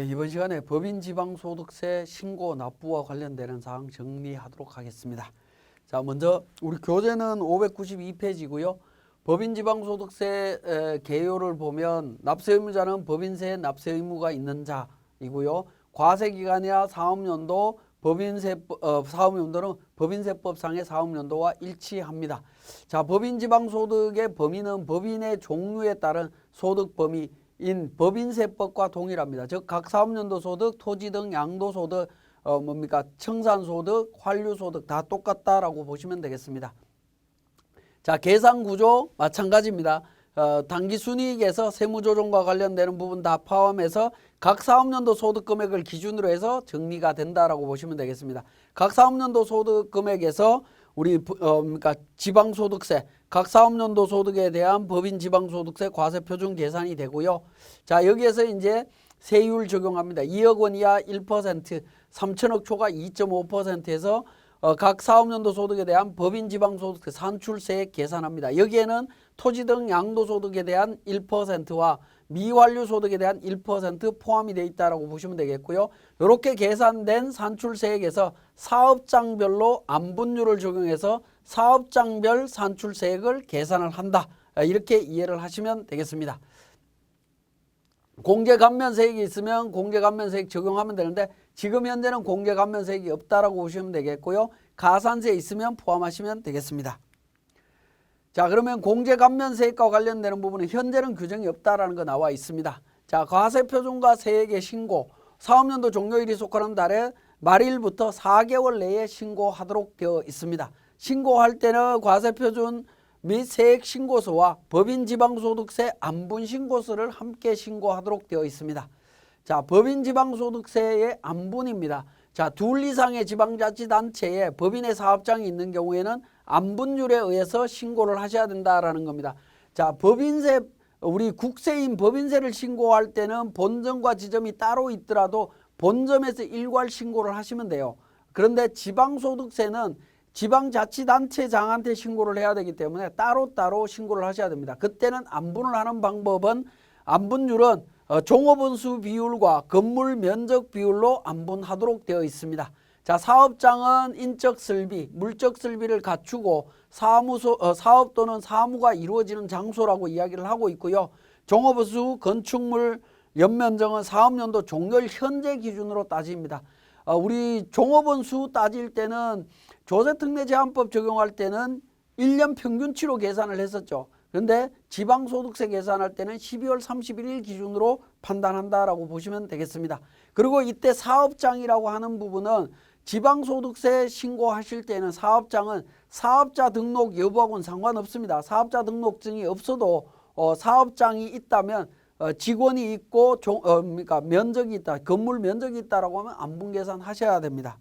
예, 이번 시간에 법인 지방소득세 신고 납부와 관련되는 사항 정리하도록 하겠습니다. 자, 먼저 우리 교재는 592페이지고요. 법인 지방소득세 에, 개요를 보면 납세 의무자는 법인세 납세 의무가 있는 자이고요. 과세 기간이야 사업연도 법인세 어, 사업연도는 법인세법상의 사업연도와 일치합니다. 자, 법인 지방소득의 범위는 법인의 종류에 따른 소득 범위 인 법인세법과 동일합니다. 즉 각 사업연도 소득, 토지 등 양도 소득, 어 뭡니까 청산 소득, 환류 소득 다 똑같다라고 보시면 되겠습니다. 자, 계산 구조 마찬가지입니다. 어, 단기 순이익에서 세무조정과 관련되는 부분 다 포함해서 각 사업연도 소득 금액을 기준으로 해서 정리가 된다라고 보시면 되겠습니다. 각 사업연도 소득 금액에서 우리 부- 어, 그러니까 지방소득세, 각 사업연도 소득에 대한 법인 지방소득세 과세 표준 계산이 되고요. 자, 여기에서 이제 세율 적용합니다. 2억 원 이하 1%, 3천억 초과 2.5%에서 어, 각 사업연도 소득에 대한 법인 지방소득세 산출세 계산합니다. 여기에는 토지 등 양도소득에 대한 1%와 미완료 소득에 대한 1% 포함이 되어 있다라고 보시면 되겠고요. 이렇게 계산된 산출세액에서 사업장별로 안분율을 적용해서 사업장별 산출세액을 계산을 한다. 아, 이렇게 이해를 하시면 되겠습니다. 공제감면세액이 있으면 공제감면세액 적용하면 되는데 지금 현재는 공제감면세액이 없다라고 보시면 되겠고요. 가산세 있으면 포함하시면 되겠습니다. 자 그러면 공제 감면 세액과 관련되는 부분은 현재는 규정이 없다라는 거 나와 있습니다. 자 과세 표준과 세액의 신고 사업연도 종료일이 속하는 달에 말일부터 4개월 내에 신고하도록 되어 있습니다. 신고할 때는 과세 표준 및 세액 신고서와 법인 지방소득세 안분 신고서를 함께 신고하도록 되어 있습니다. 자, 법인 지방소득세의 안분입니다. 자, 둘 이상의 지방자치단체에 법인의 사업장이 있는 경우에는 안분율에 의해서 신고를 하셔야 된다라는 겁니다. 자, 법인세 우리 국세인 법인세를 신고할 때는 본점과 지점이 따로 있더라도 본점에서 일괄 신고를 하시면 돼요. 그런데 지방소득세는 지방자치단체장한테 신고를 해야 되기 때문에 따로따로 신고를 하셔야 됩니다. 그때는 안분을 하는 방법은 안분율은 어, 종업원수 비율과 건물 면적 비율로 안분하도록 되어 있습니다. 자, 사업장은 인적 설비, 물적 설비를 갖추고 사무소, 어, 사업 또는 사무가 이루어지는 장소라고 이야기를 하고 있고요. 종업원수 건축물 연면적은 사업연도 종료일 현재 기준으로 따집니다. 어, 우리 종업원 수 따질 때는 조세특례 제한법 적용할 때는 1년 평균치로 계산을 했었죠. 그런데 지방소득세 계산할 때는 12월 31일 기준으로 판단한다라고 보시면 되겠습니다. 그리고 이때 사업장이라고 하는 부분은 지방소득세 신고하실 때는 사업장은 사업자 등록 여부하고는 상관없습니다. 사업자 등록증이 없어도 어, 사업장이 있다면 어, 직원이 있고 종, 어, 그러니까 면적이 있다, 건물 면적이 있다라고 하면 안분 계산 하셔야 됩니다.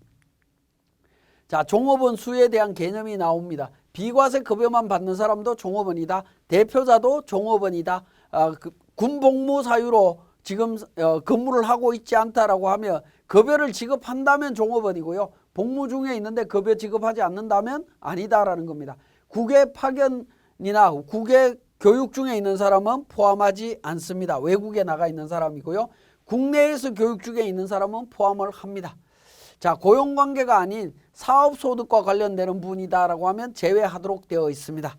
자, 종업원 수에 대한 개념이 나옵니다. 비과세 급여만 받는 사람도 종업원이다. 대표자도 종업원이다. 아, 그, 군복무 사유로 지금 어, 근무를 하고 있지 않다라고 하면 급여를 지급한다면 종업원이고요. 복무 중에 있는데 급여 지급하지 않는다면 아니다라는 겁니다. 국외 파견이나 국외 교육 중에 있는 사람은 포함하지 않습니다. 외국에 나가 있는 사람이고요. 국내에서 교육 중에 있는 사람은 포함을 합니다. 자, 고용 관계가 아닌 사업 소득과 관련되는 분이다라고 하면 제외하도록 되어 있습니다.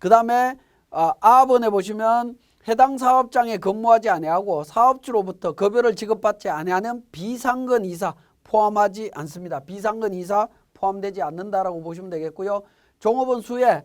그 다음에 아, 아번에 보시면 해당 사업장에 근무하지 아니하고 사업주로부터 급여를 지급받지 아니하는 비상근 이사 포함하지 않습니다. 비상근 이사 포함되지 않는다라고 보시면 되겠고요. 종업원 수에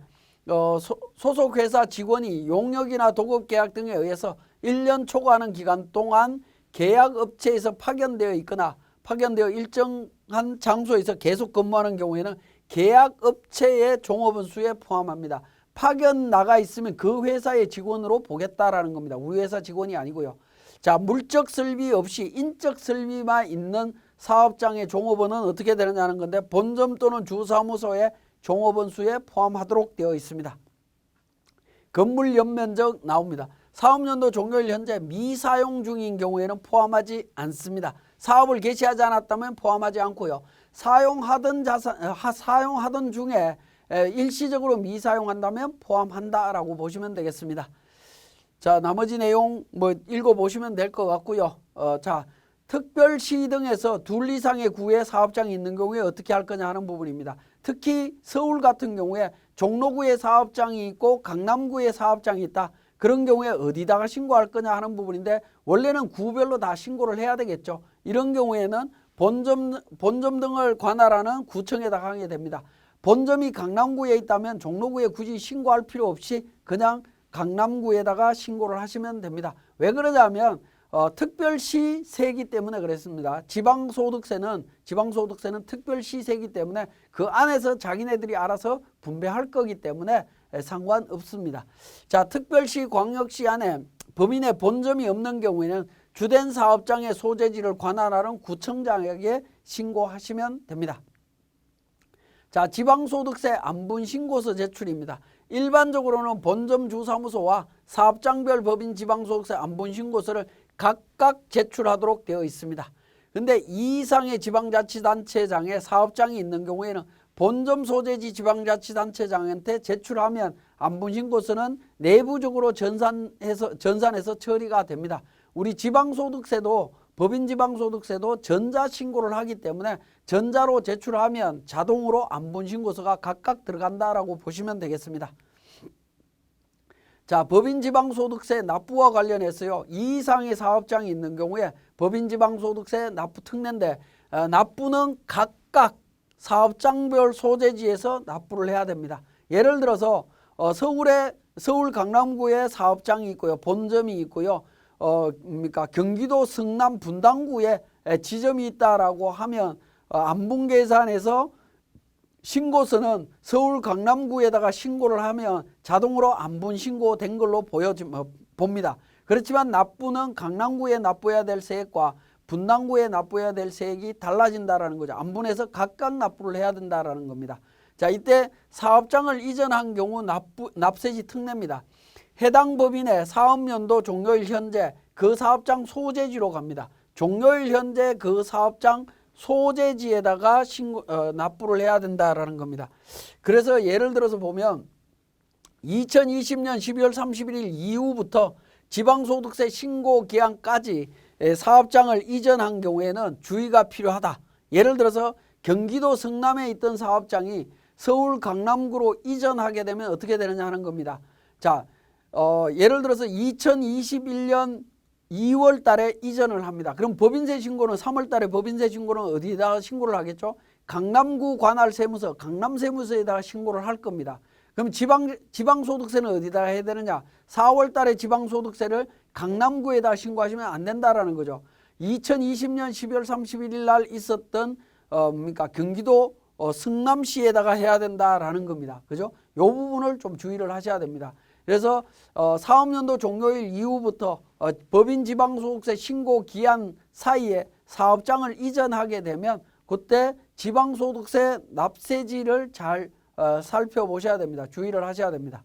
어, 소, 소속 회사 직원이 용역이나 도급 계약 등에 의해서 1년 초과하는 기간 동안 계약 업체에서 파견되어 있거나 파견되어 일정한 장소에서 계속 근무하는 경우에는 계약 업체의 종업원 수에 포함합니다. 파견 나가 있으면 그 회사의 직원으로 보겠다라는 겁니다. 우리 회사 직원이 아니고요. 자, 물적 설비 없이 인적 설비만 있는 사업장의 종업원은 어떻게 되느냐는 건데 본점 또는 주사무소의 종업원 수에 포함하도록 되어 있습니다. 건물 연면적 나옵니다. 사업연도 종료일 현재 미사용 중인 경우에는 포함하지 않습니다. 사업을 개시하지 않았다면 포함하지 않고요. 사용하던 자산 하- 사용하던 중에 에, 일시적으로 미사용한다면 포함한다라고 보시면 되겠습니다. 자 나머지 내용 뭐 읽어 보시면 될 것 같고요. 어, 자 특별시 등에서 둘 이상의 구에 사업장이 있는 경우에 어떻게 할 거냐 하는 부분입니다. 특히 서울 같은 경우에 종로구에 사업장이 있고 강남구에 사업장이 있다. 그런 경우에 어디다가 신고할 거냐 하는 부분인데 원래는 구별로 다 신고를 해야 되겠죠. 이런 경우에는 본점, 본점 등을 관할하는 구청에다가 하게 됩니다. 본점이 강남구에 있다면 종로구에 굳이 신고할 필요 없이 그냥 강남구에다가 신고를 하시면 됩니다. 왜 그러냐면 어, 특별시 세기 때문에 그랬습니다. 지방소득세는 지방소득세는 특별시 세기 때문에 그 안에서 자기네들이 알아서 분배할 거기 때문에 에, 상관없습니다. 자, 특별시 광역시 안에 범인의 본점이 없는 경우에는 주된 사업장의 소재지를 관할하는 구청장에게 신고하시면 됩니다. 자, 지방소득세 안분 신고서 제출입니다. 일반적으로는 본점 주사무소와 사업장별 법인 지방소득세 안분 신고서를 각각 제출하도록 되어 있습니다. 근데 이 이상의 지방자치단체장에 사업장이 있는 경우에는 본점 소재지 지방자치단체장한테 제출하면 안분신고서는 내부적으로 전산해서 전산해서 처리가 됩니다. 우리 지방소득세도 법인 지방소득세도 전자신고를 하기 때문에 전자로 제출하면 자동으로 안분신고서가 각각 들어간다라고 보시면 되겠습니다. 자, 법인 지방소득세 납부와 관련해서요. 이 이상의 사업장이 있는 경우에 법인 지방소득세 납부 특례인데 어, 납부는 각각 사업장별 소재지에서 납부를 해야 됩니다. 예를 들어서 어, 서울에 서울 강남구에 사업장이 있고요. 본점이 있고요. 어, 뭡니까 경기도 성남 분당구에 에, 지점이 있다라고 하면 어, 안분 계산에서 신고서는 서울 강남구에다가 신고를 하면 자동으로 안분 신고된 걸로 보여지 어, 봅니다. 그렇지만 납부는 강남구에 납부해야 될 세액과 분당구에 납부해야 될 세액이 달라진다라는 거죠. 안분해서 각각 납부를 해야 된다라는 겁니다. 자, 이때 사업장을 이전한 경우 납부, 납세지 특례입니다. 해당 법인의 사업연도 종료일 현재 그 사업장 소재지로 갑니다. 종료일 현재 그 사업장 소재지에다가 신고, 어, 납부를 해야 된다라는 겁니다. 그래서 예를 들어서 보면 2020년 12월 31일 이후부터 지방소득세 신고 기한까지 에, 사업장을 이전한 경우에는 주의가 필요하다. 예를 들어서 경기도 성남에 있던 사업장이 서울 강남구로 이전하게 되면 어떻게 되느냐 하는 겁니다. 자, 어, 예를 들어서 2021년 2월 달에 이전을 합니다. 그럼 법인세 신고는 3월 달에 법인세 신고는 어디다가 신고를 하겠죠? 강남구 관할 세무서, 강남 세무서에다가 신고를 할 겁니다. 그럼 지방 지방 소득세는 어디다가 해야 되느냐? 4월 달에 지방 소득세를 강남구에다 신고하시면 안 된다라는 거죠. 2020년 12월 31일 날 있었던 어 뭡니까? 경기도 어, 성남시에다가 해야 된다라는 겁니다. 그죠? 요 부분을 좀 주의를 하셔야 됩니다. 그래서 어, 사업연도 종료일 이후부터 어, 법인 지방소득세 신고 기한 사이에 사업장을 이전하게 되면 그때 지방소득세 납세지를 잘 어, 살펴보셔야 됩니다. 주의를 하셔야 됩니다.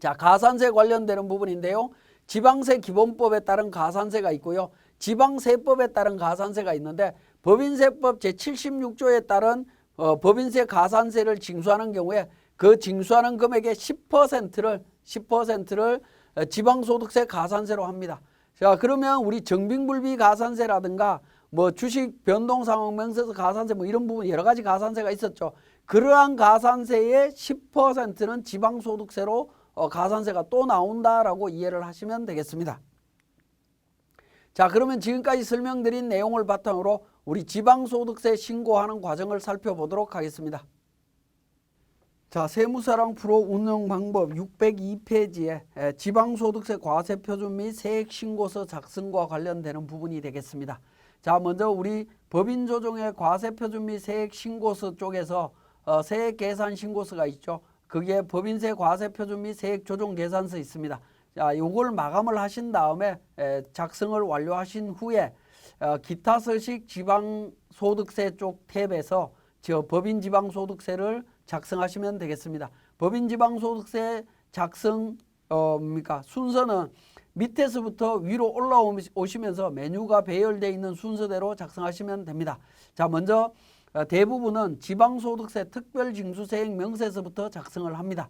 자, 가산세 관련되는 부분인데요. 지방세 기본법에 따른 가산세가 있고요. 지방세법에 따른 가산세가 있는데 법인세법 제76조에 따른 어, 법인세 가산세를 징수하는 경우에 그 징수하는 금액의 10%를 10%를 지방소득세 가산세로 합니다. 자, 그러면 우리 정빙불비 가산세라든가 뭐 주식 변동 상황 명세서 가산세 뭐 이런 부분 여러 가지 가산세가 있었죠. 그러한 가산세의 10%는 지방소득세로 어, 가산세가 또 나온다라고 이해를 하시면 되겠습니다. 자, 그러면 지금까지 설명드린 내용을 바탕으로 우리 지방소득세 신고하는 과정을 살펴보도록 하겠습니다. 자, 세무사랑 프로 운영 방법 602페이지에 지방소득세 과세 표준 및 세액 신고서 작성과 관련되는 부분이 되겠습니다. 자, 먼저 우리 법인 조정의 과세 표준 및 세액 신고서 쪽에서 어, 세액 계산 신고서가 있죠. 그게 법인세 과세 표준 및 세액 조정 계산서 있습니다. 자, 요걸 마감을 하신 다음에 에, 작성을 완료하신 후에 어, 기타 서식 지방소득세 쪽 탭에서 저 법인 지방소득세를 작성하시면 되겠습니다. 법인 지방소득세 작성 어 뭡니까 순서는 밑에서부터 위로 올라오시면서 메뉴가 배열되어 있는 순서대로 작성하시면 됩니다. 자 먼저 어, 대부분은 지방소득세 특별징수세액 명세서부터 작성을 합니다.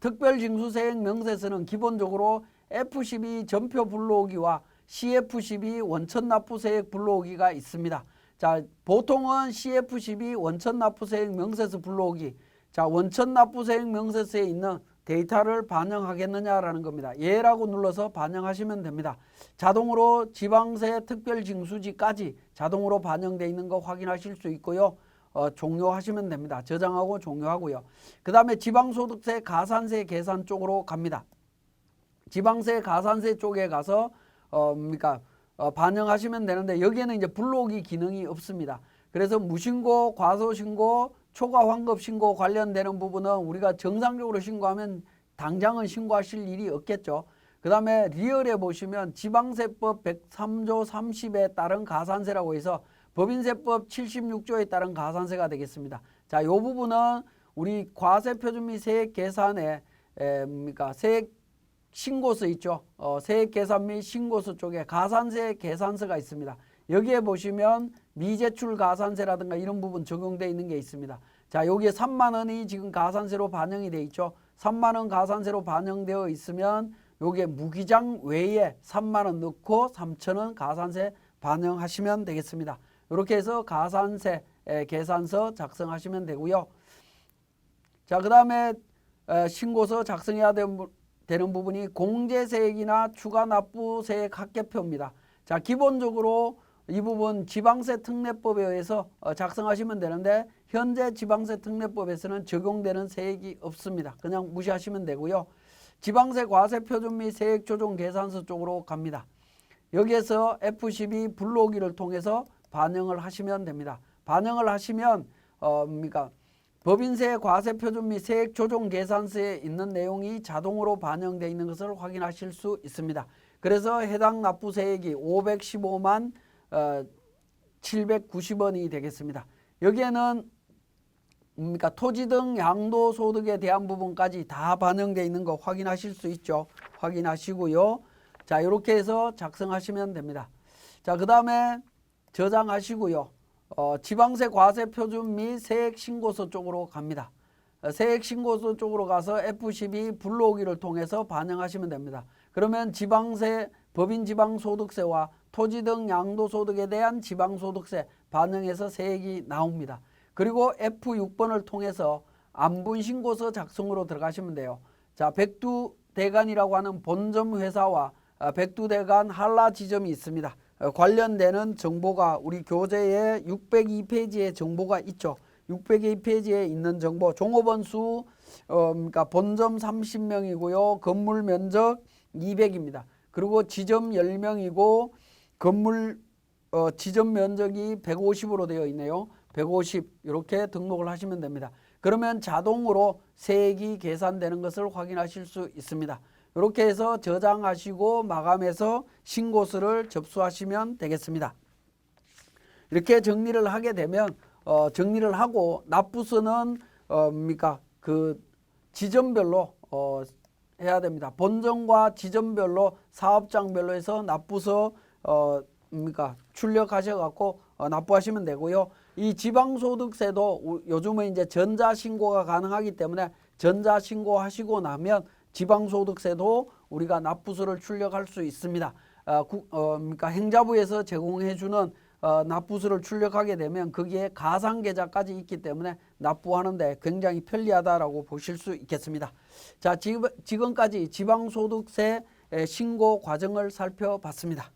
특별징수세액 명세서는 기본적으로 F12 전표 불러오기와 CF12 원천 납부세액 불러오기가 있습니다. 자, 보통은 CF12 원천 납부세액 명세서 불러오기. 자, 원천 납부세액 명세서에 있는 데이터를 반영하겠느냐라는 겁니다. 예라고 눌러서 반영하시면 됩니다. 자동으로 지방세 특별징수지까지 자동으로 반영되어 있는 거 확인하실 수 있고요. 어, 종료하시면 됩니다. 저장하고 종료하고요. 그 다음에 지방소득세 가산세 계산 쪽으로 갑니다. 지방세 가산세 쪽에 가서 어 뭡니까 어, 반영하시면 되는데 여기에는 이제 불러오기 기능이 없습니다. 그래서 무신고, 과소신고, 초과 환급 신고 관련되는 부분은 우리가 정상적으로 신고하면 당장은 신고하실 일이 없겠죠. 그 다음에 리얼에 보시면 지방세법 103조 30에 따른 가산세라고 해서 법인세법 76조에 따른 가산세가 되겠습니다. 자, 요 부분은 우리 과세표준 및 세액 계산에 에, 뭡니까 세액 신고서 있죠. 어, 세액 계산 및 신고서 쪽에 가산세 계산서가 있습니다. 여기에 보시면 미제출 가산세라든가 이런 부분 적용되어 있는 게 있습니다. 자, 여기에 3만 원이 지금 가산세로 반영이 돼 있죠. 3만 원 가산세로 반영되어 있으면 요게 무기장 외에 3만 원 넣고 3천 원 가산세 반영하시면 되겠습니다. 이렇게 해서 가산세 에, 계산서 작성하시면 되고요. 자, 그 다음에 신고서 작성해야 되는, 부- 되는 부분이 공제세액이나 추가 납부세액 합계표입니다. 자, 기본적으로 이 부분 지방세 특례법에 의해서 어, 작성하시면 되는데 현재 지방세 특례법에서는 적용되는 세액이 없습니다. 그냥 무시하시면 되고요. 지방세 과세 표준 및 세액 조정 계산서 쪽으로 갑니다. 여기에서 F12 불러오기를 통해서 반영을 하시면 됩니다. 반영을 하시면 어 뭡니까 법인세 과세 표준 및 세액 조정 계산서에 있는 내용이 자동으로 반영되어 있는 것을 확인하실 수 있습니다. 그래서 해당 납부 세액이 515만 어, 790원이 되겠습니다. 여기에는 뭡니까 토지 등 양도 소득에 대한 부분까지 다 반영되어 있는 거 확인하실 수 있죠. 확인하시고요. 자 이렇게 해서 작성하시면 됩니다. 자 그 다음에 저장하시고요. 어, 지방세 과세 표준 및 세액 신고서 쪽으로 갑니다. 어, 세액 신고서 쪽으로 가서 F12 불러오기를 통해서 반영하시면 됩니다. 그러면 지방세 법인 지방소득세와 토지 등 양도소득에 대한 지방소득세 반영해서 세액이 나옵니다. 그리고 F6번을 통해서 안분 신고서 작성으로 들어가시면 돼요. 자, 백두대간이라고 하는 본점 회사와 아, 백두대간 한라 지점이 있습니다. 어, 관련되는 정보가 우리 교재에 602페이지에 정보가 있죠. 602페이지에 있는 정보 종업원 수 어, 그러니까 본점 30명이고요. 건물 면적 200입니다. 그리고 지점 10명이고 건물 어, 지점 면적이 150으로 되어 있네요. 150 이렇게 등록을 하시면 됩니다. 그러면 자동으로 세액이 계산되는 것을 확인하실 수 있습니다. 이렇게 해서 저장하시고 마감해서 신고서를 접수하시면 되겠습니다. 이렇게 정리를 하게 되면 어, 정리를 하고 납부서는 어, 뭡니까 그 지점별로 어, 해야 됩니다. 본점과 지점별로 사업장별로 해서 납부서 어, 뭡니까 출력하셔 갖고 어, 납부하시면 되고요. 이 지방소득세도 우- 요즘은 이제 전자신고가 가능하기 때문에 전자신고하시고 나면 지방소득세도 우리가 납부서를 출력할 수 있습니다. 어, 국, 어, 그러니까 행자부에서 제공해주는 어, 납부서를 출력하게 되면 거기에 가상계좌까지 있기 때문에 납부하는데 굉장히 편리하다라고 보실 수 있겠습니다. 자, 지금, 지금까지 지방소득세 에, 신고 과정을 살펴봤습니다.